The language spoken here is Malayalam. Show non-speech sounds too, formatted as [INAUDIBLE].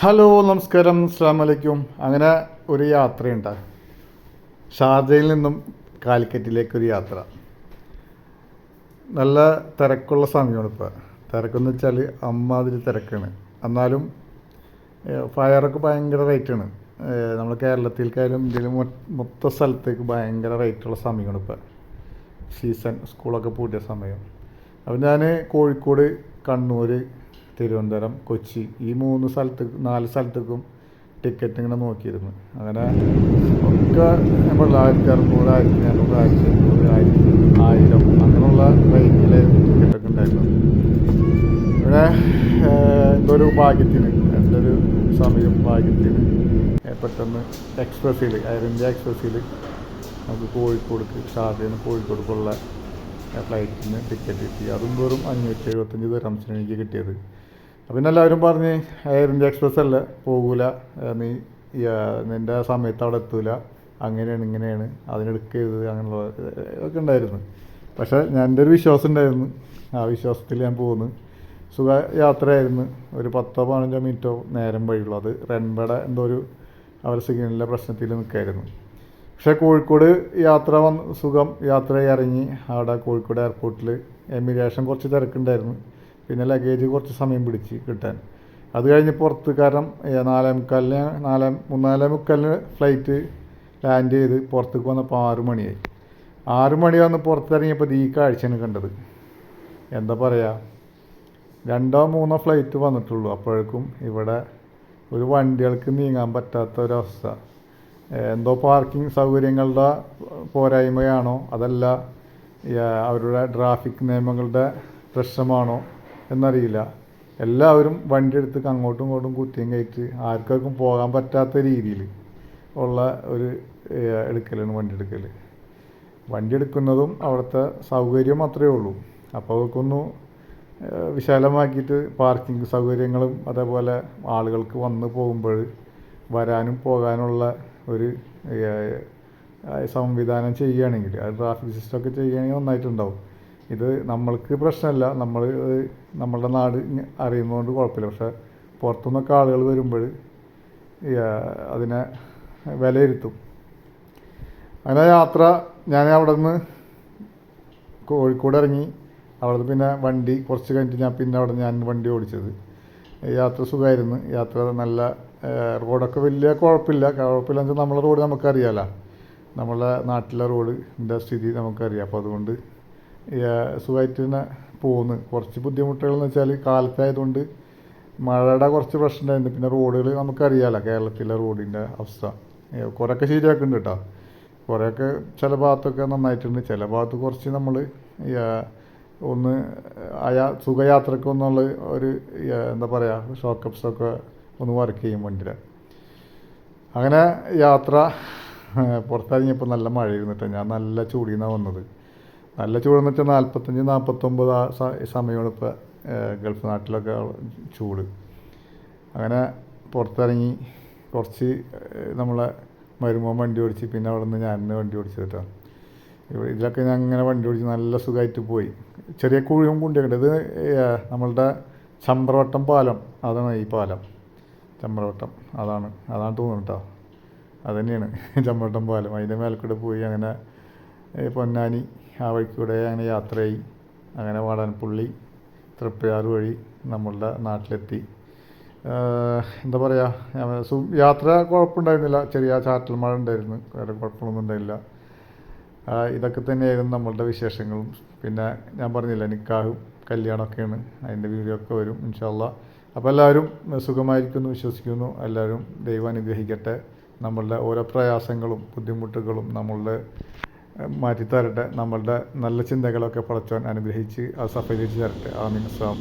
ഹലോ നമസ്കാരം അസ്സാം വലൈക്കും അങ്ങനെ ഒരു യാത്രയുണ്ട്. ഷാർജയിൽ നിന്നും കാലിക്കറ്റിലേക്കൊരു യാത്ര. നല്ല തിരക്കുള്ള സമയമാണ് ഇപ്പോൾ തിരക്കെന്ന് വെച്ചാൽ അമ്മാതിരി തിരക്കാണ്. എന്നാലും ഫയറൊക്കെ ഭയങ്കര റേറ്റാണ് നമ്മൾ കേരളത്തിലേക്കായാലും ഇന്ത്യയിൽ മൊത്ത സ്ഥലത്തേക്ക് ഭയങ്കര റേറ്റുള്ള സമയമാണ് ഇപ്പോൾ സീസൺ സ്കൂളൊക്കെ പൂട്ടിയ സമയം. അപ്പോൾ ഞാൻ കോഴിക്കോട് കണ്ണൂർ തിരുവനന്തപുരം കൊച്ചി ഈ മൂന്ന് സ്ഥലത്ത് നാല് സ്ഥലത്തേക്കും ടിക്കറ്റ് ഇങ്ങനെ നോക്കിയിരുന്നു. അങ്ങനെ ഒക്കെ നമ്മൾ ആയിരത്തി അറുന്നൂറ് ആയിരത്തി അഞ്ഞൂറ് ആയിരത്തി എണ്ണൂറ് ആയിരത്തി ആയിരം അങ്ങനെയുള്ള റേറ്റിൽ ടിക്കറ്റൊക്കെ ഉണ്ടായിരുന്നു. ഇവിടെ എന്തൊരു ഭാഗ്യത്തിന് എന്റെ ഒരു സമയം ഭാഗ്യത്തിന് പെട്ടെന്ന് എക്സ്പ്രസ്സിൽ എയർ ഇന്ത്യ എക്സ്പ്രസ്സിൽ നമുക്ക് കോഴിക്കോട് ഷാർജയിൽ കോഴിക്കോടുക്കുള്ള ഫ്ലൈറ്റിന് ടിക്കറ്റ് കിട്ടി. അതും വെറും അഞ്ഞൂറ്റി എഴുപത്തഞ്ച് ദിറംസിന് എനിക്ക് കിട്ടിയത്. പിന്നെ എല്ലാവരും പറഞ്ഞ് എയർ ഇന്ത്യ എക്സ്പ്രസ് അല്ല പോകൂല. നീ ഈ, ആ, നിന്റെ സമയത്ത് അവിടെ എത്തൂല. അങ്ങനെയാണ് ഇങ്ങനെയാണ്. അതിനെടുക്കരുത് അങ്ങനെയുള്ള ഇതൊക്കെ ഉണ്ടായിരുന്നു. പക്ഷേ ഞാൻ എന്റെ ഒരു വിശ്വാസം ഉണ്ടായിരുന്നു. ആ വിശ്വാസത്തിൽ ഞാൻ പോകുന്നു സുഖ യാത്രയായിരുന്നു. ഒരു പത്തോ പതിനഞ്ചോ മിനിറ്റോ നേരം വഴിയുള്ളൂ. അത് റെൻബയുടെ എന്തോ ഒരു അവർ സിഗ്നലിന്റെ പ്രശ്നത്തിൽ നിൽക്കായിരുന്നു. പക്ഷേ കോഴിക്കോട് യാത്ര വന്ന് സുഖം യാത്ര ഇറങ്ങി. അവിടെ കോഴിക്കോട് എയർപോർട്ടിൽ എമിഗ്രേഷൻ കുറച്ച് തിരക്കുണ്ടായിരുന്നു. പിന്നെ ലഗേജ് കുറച്ച് സമയം പിടിച്ച് കിട്ടാൻ. അത് കഴിഞ്ഞ് പുറത്ത് കാരണം നാലേ മുക്കാലിന് നാലേ മൂന്നാലേ മുക്കാലിന് ഫ്ലൈറ്റ് ലാൻഡ് ചെയ്ത് പുറത്തേക്ക് വന്നപ്പോൾ ആറു മണിയായി. ആറ് മണി വന്ന് പുറത്തിറങ്ങിയപ്പോൾ ഈ കാഴ്ചയാണ് കണ്ടത്. എന്താ പറയുക രണ്ടോ മൂന്നോ ഫ്ലൈറ്റ് വന്നിട്ടുള്ളൂ. അപ്പോഴേക്കും ഇവിടെ ഒരു വണ്ടികൾക്ക് നീങ്ങാൻ പറ്റാത്ത ഒരവസ്ഥ. എന്തോ പാർക്കിംഗ് സൗകര്യങ്ങളുടെ പോരായ്മയാണോ അതല്ല അവരുടെ ട്രാഫിക് നിയമങ്ങളുടെ പ്രശ്നമാണോ എന്നറിയില്ല. എല്ലാവരും വണ്ടി എടുത്ത് അങ്ങോട്ടും ഇങ്ങോട്ടും കുത്തിയും കയറ്റി ആർക്കും പോകാൻ പറ്റാത്ത രീതിയിൽ ഉള്ള ഒരു എടുക്കലാണ് വണ്ടി എടുക്കൽ വണ്ടി എടുക്കുന്നതും അവിടുത്തെ സൗകര്യം അത്രയേ ഉള്ളൂ. അപ്പോൾ അവർക്കൊന്ന് വിശാലമാക്കിയിട്ട് പാർക്കിംഗ് സൗകര്യങ്ങളും അതേപോലെ ആളുകൾക്ക് വന്ന് പോകുമ്പോൾ വരാനും പോകാനുള്ള ഒരു സംവിധാനം ചെയ്യുകയാണെങ്കിൽ അത് ട്രാഫിക് സിസ്റ്റമൊക്കെ ചെയ്യുകയാണെങ്കിൽ നന്നായിട്ടുണ്ടാവും. ഇത് നമ്മൾക്ക് പ്രശ്നമല്ല. നമ്മൾ നമ്മളുടെ നാട് അറിയുന്നതുകൊണ്ട് കുഴപ്പമില്ല. പക്ഷേ പുറത്തുനിന്നൊക്കെ ആളുകൾ വരുമ്പോൾ അതിനെ വിലയിരുത്തും. അങ്ങനെ യാത്ര ഞാൻ അവിടെ നിന്ന് കോഴിക്കോട് ഇറങ്ങി. അവിടെ നിന്ന് പിന്നെ വണ്ടി കുറച്ച് കഴിഞ്ഞിട്ട് ഞാൻ പിന്നെ അവിടെ ഞാൻ വണ്ടി ഓടിച്ചത്. യാത്ര സുഖമായിരുന്നു. യാത്ര നല്ല റോഡൊക്കെ വലിയ കുഴപ്പമില്ല. കുഴപ്പമില്ല വെച്ചാൽ നമ്മളെ റോഡ് നമുക്കറിയാലോ നമ്മളെ നാട്ടിലെ റോഡിന്റെ സ്ഥിതി നമുക്കറിയാം. അപ്പോൾ അതുകൊണ്ട് സുഖമായിട്ട് തന്നെ പോകുന്നു കുറച്ച് ബുദ്ധിമുട്ടുകൾ എന്ന് വെച്ചാൽ കാലത്തായതുകൊണ്ട് മഴയുടെ കുറച്ച് പ്രശ്നമുണ്ടായിരുന്നു. പിന്നെ റോഡുകൾ നമുക്കറിയാമല്ലോ കേരളത്തിലെ റോഡിന്റെ അവസ്ഥ. കുറേയൊക്കെ ശരിയാക്കുന്നുണ്ട് കേട്ടോ. കുറേയൊക്കെ ചില ഭാഗത്തൊക്കെ നന്നായിട്ടുണ്ട്. ചില ഭാഗത്ത് കുറച്ച് നമ്മൾ ഒന്ന് അയാ സുഖയാത്രയ്ക്ക് ഒന്നുള്ള ഒരു എന്താ പറയുക ഷോക്കപ്സൊക്കെ ഒന്ന് വർക്ക് ചെയ്യും വണ്ടിയിൽ അങ്ങനെ യാത്ര പുറത്തിറങ്ങിയപ്പോൾ നല്ല മഴ ഇരുന്നിട്ട് ഞാൻ നല്ല ചൂടിന്നാണ് വന്നത്. നല്ല ചൂടെന്ന് വെച്ചാൽ നാൽപ്പത്തഞ്ച് നാൽപ്പത്തൊമ്പത് ആ സമയമാണ് ഇപ്പോൾ ഗൾഫ് നാട്ടിലൊക്കെ ചൂട്. അങ്ങനെ പുറത്തിറങ്ങി കുറച്ച് നമ്മളെ മരുമോൻ വണ്ടി ഓടിച്ച് പിന്നെ അവിടെ നിന്ന് ഞാൻ വണ്ടി ഓടിച്ചു കേട്ടോ. ഇവിടെ ഇതിലൊക്കെ ഞാൻ അങ്ങനെ വണ്ടി ഓടിച്ച് നല്ല സുഖമായിട്ട് പോയി. ചെറിയ കുഴിയും കുണ്ടിയൊക്കെ ഇത് നമ്മളുടെ ചമ്പ്രവട്ടം പാലം അതാണ് ഈ പാലം. ചമ്പ്രവട്ടം അതാണ് അതാണ് തോന്നുന്നു കേട്ടോ. അതുതന്നെയാണ് [LAUGHS] ചമ്പ്രവട്ടം പാലം. അതിന്റെ മേലക്കൂടെ പോയി അങ്ങനെ പൊന്നാനി ആ വഴിക്കൂടെ അങ്ങനെ യാത്രയായി. അങ്ങനെ വാടാൻപുള്ളി തൃപ്പയാർ വഴി നമ്മളുടെ നാട്ടിലെത്തി. എന്താ പറയുക യാത്ര കുഴപ്പമുണ്ടായിരുന്നില്ല. ചെറിയ ചാറ്റൽ മഴ ഉണ്ടായിരുന്നു. വേറെ കുഴപ്പമൊന്നും ഉണ്ടായില്ല. ഇതൊക്കെ തന്നെയായിരുന്നു നമ്മളുടെ വിശേഷങ്ങളും. പിന്നെ ഞാൻ പറഞ്ഞില്ല നിക്കാഹും കല്യാണമൊക്കെയാണ്. അതിന്റെ വീഡിയോ ഒക്കെ വരും ഇൻഷാല്ല അപ്പോൾ എല്ലാവരും സുഖമായിരിക്കുന്നു വിശ്വസിക്കുന്നു. എല്ലാവരും ദൈവം അനുഗ്രഹിക്കട്ടെ. നമ്മളുടെ ഓരോ പ്രയാസങ്ങളും ബുദ്ധിമുട്ടുകളും നമ്മളുടെ മാറ്റിത്തരട്ടെ. നമ്മളുടെ നല്ല ചിന്തകളൊക്കെ പടച്ചവൻ അനുഗ്രഹിച്ച് അത് സഫലീകരിച്ച് തരട്ടെ. ആമീൻ. അസ്സാം